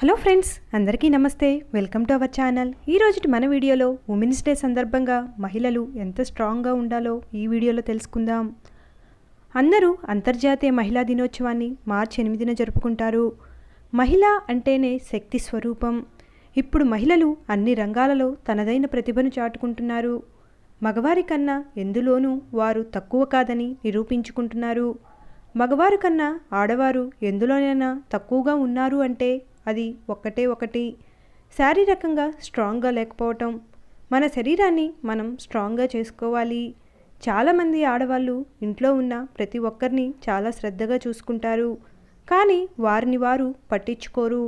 Hello friends అందరికీ నమస్తే. Welcome to our channel. ఈ రోజుటి మన వీడియోలో ఉమెన్స్ డే సందర్భంగా మహిళలు ఎంత స్ట్రాంగ్గా ఉండాలో ఈ వీడియోలో తెలుసుకుందాం. అందరూ అంతర్జాతీయ మహిళా దినోత్సవాన్ని మార్చి ఎనిమిదిన జరుపుకుంటారు. మహిళ అంటేనే శక్తి స్వరూపం. ఇప్పుడు మహిళలు అన్ని రంగాలలో తనదైన ప్రతిభను చాటుకుంటున్నారు. మగవారి కన్నా ఎందులోనూ వారు తక్కువ కాదని నిరూపించుకుంటున్నారు. మగవారు కన్నా ఆడవారు ఎందులోనైనా తక్కువగా ఉన్నారు అంటే అది ఒక్కటే ఒకటి. శారీరకంగా స్ట్రాంగ్గా లేకపోవటం మన శరీరాన్ని మనం స్ట్రాంగ్గా చేసుకోవాలి. చాలామంది ఆడవాళ్ళు ఇంట్లో ఉన్న ప్రతి ఒక్కరిని చాలా శ్రద్ధగా చూసుకుంటారు కానీ వారిని వారు పట్టించుకోరు.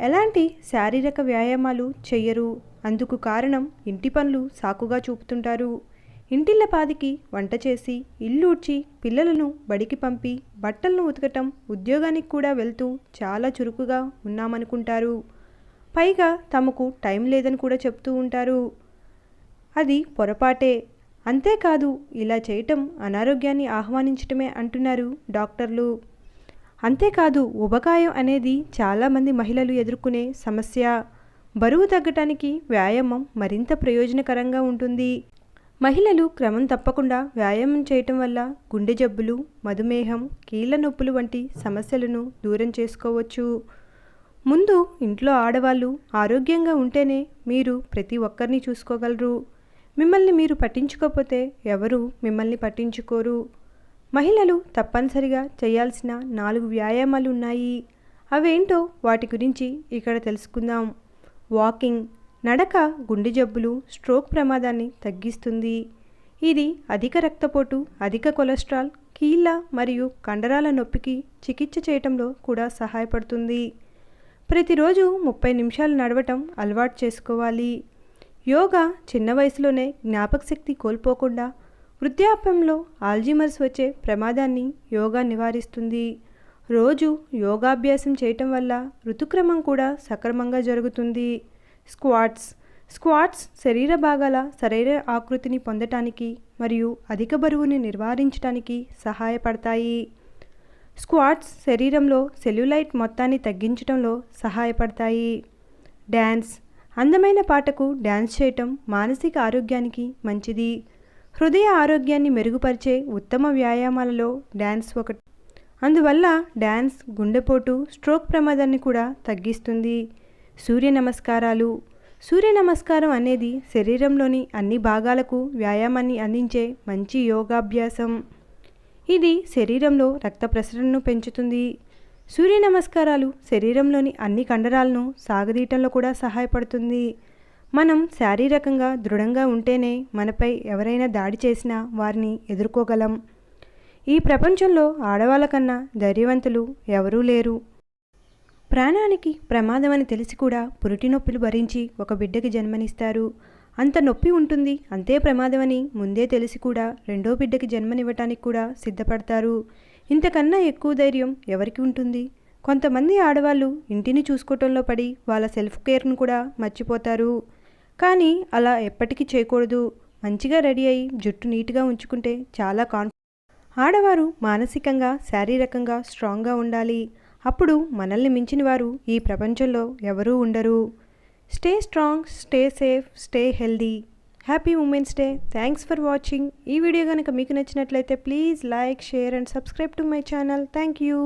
ఎలాంటి శారీరక వ్యాయామాలు చెయ్యరు అందుకు కారణం ఇంటి పనులు సాకుగా చూపుతుంటారు. ఇంటిల్లపాదికి వంట చేసి ఇల్లూడ్చి పిల్లలను బడికి పంపి బట్టలను ఉతకటం ఉద్యోగానికి కూడా వెళ్తూ చాలా చురుకుగా ఉన్నామనుకుంటారు. పైగా తమకు టైం లేదని కూడా చెప్తూ ఉంటారు. అది పొరపాటే. అంతేకాదు ఇలా చేయటం అనారోగ్యాన్ని ఆహ్వానించటమే అంటున్నారు డాక్టర్లు. అంతేకాదు ఉబకాయం అనేది చాలామంది మహిళలు ఎదుర్కొనే సమస్య. బరువు తగ్గటానికి వ్యాయామం మరింత ప్రయోజనకరంగా ఉంటుంది. మహిళలు క్రమం తప్పకుండా వ్యాయామం చేయటం వల్ల గుండె జబ్బులు మధుమేహం కీళ్ళ నొప్పులు వంటి సమస్యలను దూరం చేసుకోవచ్చు. ముందు ఇంట్లో ఆడవాళ్ళు ఆరోగ్యంగా ఉంటేనే మీరు ప్రతి ఒక్కరిని చూసుకోగలరు. మిమ్మల్ని మీరు పట్టించుకోకపోతే ఎవరు మిమ్మల్ని పట్టించుకోరు. మహిళలు తప్పనిసరిగా చేయాల్సిన నాలుగు వ్యాయామాలు ఉన్నాయి. అవేంటో వాటి గురించి ఇక్కడ తెలుసుకుందాం. వాకింగ్ నడక గుండె జబ్బులు స్ట్రోక్ ప్రమాదాన్ని తగ్గిస్తుంది. ఇది అధిక రక్తపోటు అధిక కొలెస్ట్రాల్ కీళ్ళ మరియు కండరాల నొప్పికి చికిత్స చేయటంలో కూడా సహాయపడుతుంది. ప్రతిరోజు ముప్పై నిమిషాలు నడవటం అలవాటు చేసుకోవాలి. యోగా చిన్న వయసులోనే జ్ఞాపక శక్తి కోల్పోకుండా వృద్ధాప్యంలో ఆల్జీమర్స్ వచ్చే ప్రమాదాన్ని యోగా నివారిస్తుంది. రోజు యోగాభ్యాసం చేయటం వల్ల ఋతుక్రమం కూడా సక్రమంగా జరుగుతుంది. స్క్వాట్స్ స్క్వాట్స్ శరీర భాగాల శరీర ఆకృతిని పొందటానికి మరియు అధిక బరువుని నివారించడానికి సహాయపడతాయి. స్క్వాట్స్ శరీరంలో సెల్యులైట్ మొత్తాన్ని తగ్గించడంలో సహాయపడతాయి. డ్యాన్స్ అందమైన పాటకు డ్యాన్స్ చేయటం మానసిక ఆరోగ్యానికి మంచిది. హృదయ ఆరోగ్యాన్ని మెరుగుపరిచే ఉత్తమ వ్యాయామాలలో డ్యాన్స్ ఒకటి. అందువల్ల డ్యాన్స్ గుండెపోటు స్ట్రోక్ ప్రమాదాన్ని కూడా తగ్గిస్తుంది. సూర్య నమస్కారాలు. సూర్య నమస్కారం అనేది శరీరంలోని అన్ని భాగాలకు వ్యాయామాన్ని అందించే మంచి యోగాభ్యాసం. ఇది శరీరంలో రక్త ప్రసరణను పెంచుతుంది. సూర్య నమస్కారాలు శరీరంలోని అన్ని కండరాలను సాగదీయటంలో కూడా సహాయపడుతుంది. మనం శారీరకంగా దృఢంగా ఉంటేనే మనపై ఎవరైనా దాడి చేసినా వారిని ఎదుర్కోగలం. ఈ ప్రపంచంలో ఆడవాళ్ళ కన్నా ధైర్యవంతులు ఎవరూ లేరు. ప్రాణానికి ప్రమాదం అని తెలిసి కూడా పురిటి నొప్పులు భరించి ఒక బిడ్డకి జన్మనిస్తారు. అంత నొప్పి ఉంటుంది అంతే ప్రమాదమని ముందే తెలిసి కూడా రెండో బిడ్డకి జన్మనివ్వటానికి కూడా సిద్ధపడతారు. ఇంతకన్నా ఎక్కువ ధైర్యం ఎవరికి ఉంటుంది? కొంతమంది ఆడవాళ్ళు ఇంటిని చూసుకోవటంలో పడి వాళ్ళ సెల్ఫ్ కేర్ను కూడా మర్చిపోతారు. కానీ అలా ఎప్పటికీ చేయకూడదు. మంచిగా రెడీ అయ్యి జుట్టు నీట్గా ఉంచుకుంటే చాలా కాన్ ఆడవారు మానసికంగా శారీరకంగా స్ట్రాంగ్గా ఉండాలి. అప్పుడు మనల్ని మించిన వారు ఈ ప్రపంచంలో ఎవరూ ఉండరు. Stay strong stay safe stay healthy happy women's day thanks for watching ఈ వీడియో కనుక మీకు నచ్చినట్లయితే please like share and subscribe to my channel thank you